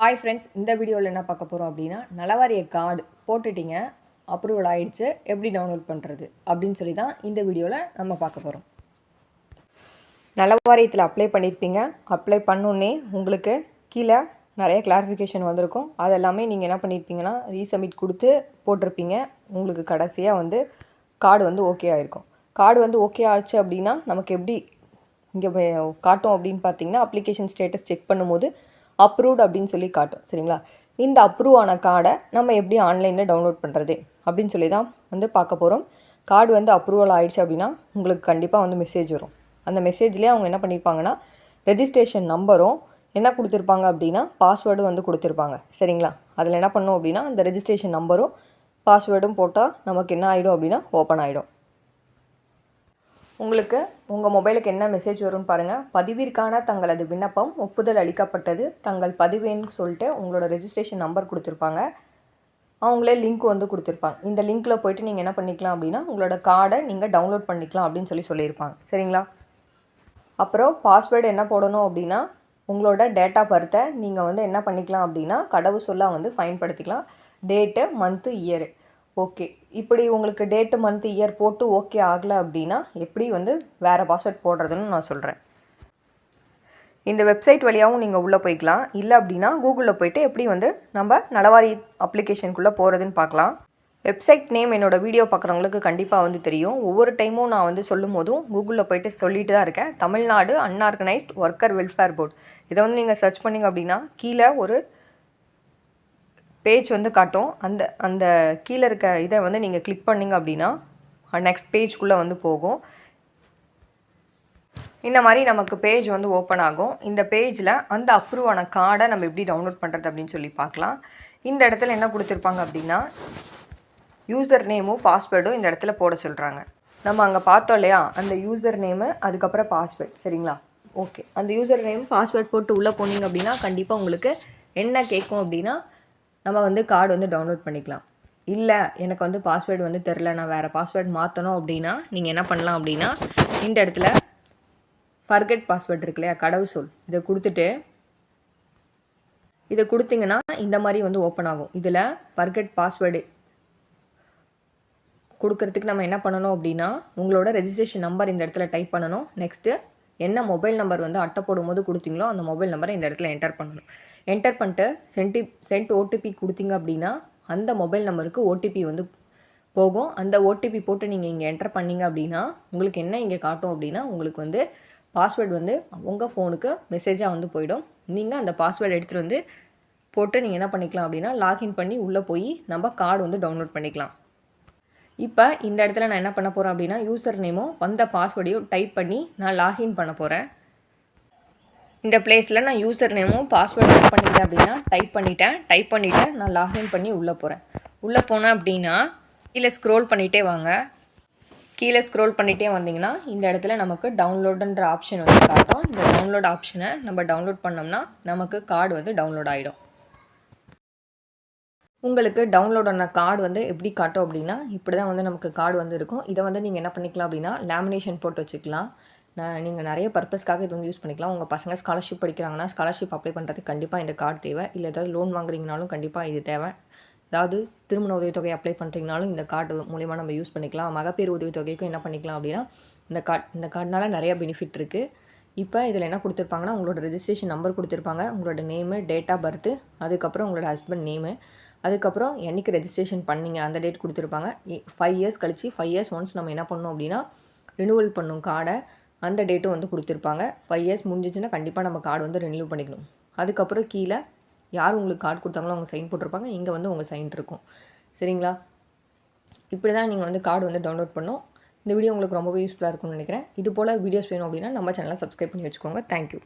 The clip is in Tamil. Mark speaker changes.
Speaker 1: ஹாய் ஃப்ரெண்ட்ஸ் இந்த வீடியோவில் என்ன பார்க்க போகிறோம் அப்படின்னா நலவாரிய கார்டு போட்டுட்டிங்க அப்ரூவல் ஆகிடுச்சு எப்படி டவுன்லோட் பண்ணுறது அப்படின்னு சொல்லி தான் இந்த வீடியோவில் நம்ம பார்க்க போகிறோம் நலவாரியத்தில் அப்ளை பண்ணியிருப்பீங்க அப்ளை பண்ணோன்னே உங்களுக்கு கீழே நிறைய கிளாரிஃபிகேஷன் வந்திருக்கும். அதெல்லாமே நீங்கள் என்ன பண்ணியிருப்பீங்கன்னா ரீசப்மிட் கொடுத்து போட்டிருப்பீங்க. உங்களுக்கு கடைசியாக வந்து கார்டு வந்து ஓகே ஆகிருக்கும் கார்டு வந்து ஓகே ஆச்சு அப்படின்னா நமக்கு எப்படி இங்கே காட்டும் அப்படின்னு பார்த்தீங்கன்னா அப்ளிகேஷன் ஸ்டேட்டஸ் செக் பண்ணும்போது அப்ரூவ்ட் அப்படின்னு சொல்லி காட்டும் சரிங்களா? இந்த அப்ரூவ் ஆன கார்டை நம்ம எப்படி ஆன்லைனில் டவுன்லோட் பண்ணுறது அப்படின்னு சொல்லி தான் வந்து பார்க்க போகிறோம் கார்டு வந்து அப்ரூவல் ஆகிடுச்சு அப்படின்னா உங்களுக்கு கண்டிப்பாக வந்து மெசேஜ் வரும். அந்த மெசேஜ்லேயே அவங்க என்ன பண்ணியிருப்பாங்கன்னா ரெஜிஸ்ட்ரேஷன் நம்பரும் என்ன கொடுத்துருப்பாங்க அப்படின்னா பாஸ்வேர்டும் வந்து கொடுத்துருப்பாங்க சரிங்களா? அதில் என்ன பண்ணோம் அப்படின்னா அந்த ரெஜிஸ்ட்ரேஷன் நம்பரும் பாஸ்வேர்டும் போட்டால் நமக்கு என்ன ஆகிடும் அப்படின்னா ஓப்பன் ஆகிடும் உங்களுக்கு உங்கள் மொபைலுக்கு என்ன மெசேஜ் வரும்னு பாருங்கள் பதிவிற்கான தங்களது விண்ணப்பம் ஒப்புதல் அளிக்கப்பட்டது. தங்கள் பதிவேன்னு சொல்லிட்டு உங்களோட ரெஜிஸ்ட்ரேஷன் நம்பர் கொடுத்துருப்பாங்க. அவங்களே லிங்க் வந்து கொடுத்துருப்பாங்க. இந்த லிங்க்கில் போயிட்டு நீங்கள் என்ன பண்ணிக்கலாம் அப்படின்னா உங்களோட கார்டை நீங்கள் டவுன்லோட் பண்ணிக்கலாம் அப்படின்னு சொல்லி சொல்லியிருப்பாங்க. சரிங்களா? அப்புறம் பாஸ்வேர்டு என்ன போடணும் அப்படின்னா உங்களோட டேட்டா பர்த்தை நீங்கள் வந்து என்ன பண்ணிக்கலாம் அப்படின்னா கடவு சொல்ல வந்து பயன்படுத்திக்கலாம். Date month year okay. இப்படி உங்களுக்கு டேட்டு மந்த் இயர் போட்டு ஓகே ஆகலை அப்படின்னா எப்படி வந்து வேறு பாஸ்வேர்ட் போடுறதுன்னு நான் சொல்கிறேன் இந்த வெப்சைட் வழியாகவும் நீங்கள் உள்ளே போய்க்கலாம். இல்லை அப்படின்னா கூகுளில் போயிட்டு எப்படி வந்து நம்ம நலவாரி அப்ளிகேஷனுக்குள்ளே போகிறதுன்னு பார்க்கலாம். வெப்சைட் நேம் என்னோடய வீடியோ பார்க்குறவங்களுக்கு கண்டிப்பாக வந்து தெரியும். ஒவ்வொரு டைமும் நான் வந்து சொல்லும் போதும் கூகுளில் போயிட்டு சொல்லிட்டு தான் இருக்கேன். Tamil Nadu unorganised worker welfare board இதை வந்து நீங்கள் சர்ச் பண்ணிங்க அப்படின்னா கீழே ஒரு பேஜ் வந்து காட்டும். அந்த அந்த கீழே இருக்க இதை வந்து நீங்கள் கிளிக் பண்ணிங்க அப்படின்னா நெக்ஸ்ட் பேஜ்குள்ளே வந்து போகும். இந்த மாதிரி நமக்கு பேஜ் வந்து ஓப்பன் ஆகும். இந்த பேஜில் அந்த அப்ரூவ் ஆன கார்டை நம்ம எப்படி டவுன்லோட் பண்ணுறது அப்படின்னு சொல்லி பார்க்கலாம். இந்த இடத்துல என்ன கொடுத்துருப்பாங்க அப்படின்னா யூசர் நேமும் பாஸ்வேர்டும் இந்த இடத்துல போட சொல்கிறாங்க நம்ம அங்கே பார்த்தோம் இல்லையா? அந்த யூசர் நேமு அதுக்கப்புறம் பாஸ்வேர்ட் சரிங்களா? ஓகே அந்த யூசர் நேம் பாஸ்வேர்ட் போட்டு உள்ளே போனீங்க அப்படின்னா கண்டிப்பாக உங்களுக்கு என்ன கேட்கும் அப்படின்னா நம்ம வந்து கார்டு வந்து டவுன்லோட் பண்ணிக்கலாம். இல்லை எனக்கு வந்து பாஸ்வேர்டு வந்து தெரில நான் வேறு பாஸ்வேர்டு மாற்றணும் அப்படின்னா நீங்கள் என்ன பண்ணலாம் அப்படின்னா இந்த இடத்துல ஃபர்கெட் பாஸ்வேர்ட் இருக்கு இல்லையா கடவு சொல். இதை கொடுத்துட்டு இதை கொடுத்தீங்கன்னா இந்த மாதிரி வந்து ஓப்பன் ஆகும். இதில் ஃபர்கெட் பாஸ்வேர்டு கொடுக்கறதுக்கு நம்ம என்ன பண்ணணும் அப்படின்னா உங்களோட ரெஜிஸ்ட்ரேஷன் நம்பர் இந்த இடத்துல டைப் பண்ணணும். நெக்ஸ்ட்டு என்ன மொபைல் நம்பர் வந்து அட்டை போடும்போது கொடுத்தீங்களோ அந்த மொபைல் நம்பரை இந்த இடத்துல என்டர் பண்ணணும். என்டர் பண்ணிட்டு சென்டி சென்ட் ஓடிபி கொடுத்தீங்க அப்படின்னா அந்த மொபைல் நம்பருக்கு ஓடிபி வந்து போகும். அந்த ஓடிபி போட்டு நீங்கள் இங்கே என்டர் பண்ணிங்க அப்படின்னா உங்களுக்கு என்ன இங்கே காட்டும் அப்படின்னா உங்களுக்கு வந்து பாஸ்வேர்டு வந்து உங்கள் ஃபோனுக்கு மெசேஜாக வந்து போயிடும். நீங்கள் அந்த பாஸ்வேர்டு எடுத்துகிட்டு வந்து போட்டு நீங்கள் என்ன பண்ணிக்கலாம் அப்படின்னா லாகின் பண்ணி உள்ளே போய் நம்ம கார்டு வந்து டவுன்லோட் பண்ணிக்கலாம். இப்போ இந்த இடத்துல நான் என்ன பண்ண போகிறேன் அப்படின்னா யூசர் நேமும் வந்த பாஸ்வேர்டையும் டைப் பண்ணி நான் லாகின் பண்ண போகிறேன் இந்த பிளேஸில் நான் யூசர் நேமும் பாஸ்வேர்டு டைப் பண்ணிட்டேன் அப்படின்னா டைப் பண்ணிட்டேன். டைப் பண்ணிவிட்டு நான் லாகின் பண்ணி உள்ளே போகிறேன் உள்ளே போனேன் அப்படின்னா கீழே ஸ்க்ரோல் பண்ணிகிட்டே வாங்க. கீழே ஸ்க்ரோல் பண்ணிகிட்டே வந்தீங்கன்னா இந்த இடத்துல நமக்கு டவுன்லோடுன்ற ஆப்ஷன் வந்து காட்டும். இந்த டவுன்லோட் ஆப்ஷனை நம்ம டவுன்லோட் பண்ணோம்னா நமக்கு கார்டு வந்து டவுன்லோட் ஆகிடும் உங்களுக்கு டவுன்லோட் ஆன கார்டு வந்து எப்படி காட்டும் அப்படின்னா இப்படி தான் வந்து நமக்கு கார்டு வந்து இருக்கும். இதை வந்து நீங்கள் என்ன பண்ணிக்கலாம் அப்படின்னா லேமினேஷன் போட்டு வச்சுக்கலாம். நான் நீங்கள் நிறைய பர்பஸ்க்காக இது வந்து யூஸ் பண்ணிக்கலாம். உங்கள் பசங்க ஸ்காலர்ஷிப் படிக்கிறாங்கன்னா ஸ்காலர்ஷிப் அப்ளை பண்ணுறதுக்கு கண்டிப்பாக இந்த கார்டு தேவை. இல்லை ஏதாவது லோன் வாங்குறீங்கனாலும் கண்டிப்பாக இது தேவை. அதாவது திருமண உதவித்தொகை அப்ளை பண்ணுறீங்கனாலும் இந்த கார்டு மூலிமா நம்ம யூஸ் பண்ணிக்கலாம். மகப்பேறு உதவித்தொகைக்கும் என்ன பண்ணிக்கலாம் அப்படின்னா இந்த கார்டு இந்த கார்டுனால நிறைய பெனிஃபிட் இருக்குது இப்போ இதில் என்ன கொடுத்துருப்பாங்கன்னா உங்களோட ரெஜிஸ்ட்ரேஷன் நம்பர் கொடுத்துருப்பாங்க. உங்களோட நேமு டேட் ஆஃப் பர்த்து அதுக்கப்புறம் உங்களோட ஹஸ்பண்ட் நேமு அதுக்கப்புறம் என்றைக்கு ரெஜிஸ்ட்ரேஷன் பண்ணிங்க? அந்த டேட் கொடுத்துருப்பாங்க. ஃபைவ் இயர்ஸ் கழித்து ஃபைவ் இயர்ஸ் ஒன்ஸ் நம்ம என்ன பண்ணோம் அப்படின்னா ரினுவல் பண்ணும் கார்டை அந்த டேட்டும் வந்து கொடுத்துருப்பாங்க. ஃபைவ் இயர்ஸ் முடிஞ்சிச்சுன்னா கண்டிப்பாக நம்ம கார்டு வந்து ரினியூவ் பண்ணிக்கணும். அதுக்கப்புறம் கீழே யார் உங்களுக்கு கார்டு கொடுத்தாங்களோ அவங்க சைன் போட்டிருப்பாங்க. இங்கே வந்து உங்கள் சைன் இருக்கும். சரிங்களா? இப்படி தான் நீங்கள் வந்து கார்டு வந்து டவுன்லோட் பண்ணோம் இந்த வீடியோ உங்களுக்கு ரொம்பவே யூஸ்ஃபுல்லாக இருக்கும்னு நினைக்கிறேன். இது போல் வீடியோஸ் வேணும் அப்படின்னா நம்ம சேனலை சப்ஸ்கிரைப் பண்ணி வச்சுக்கோங்க. தேங்க்யூ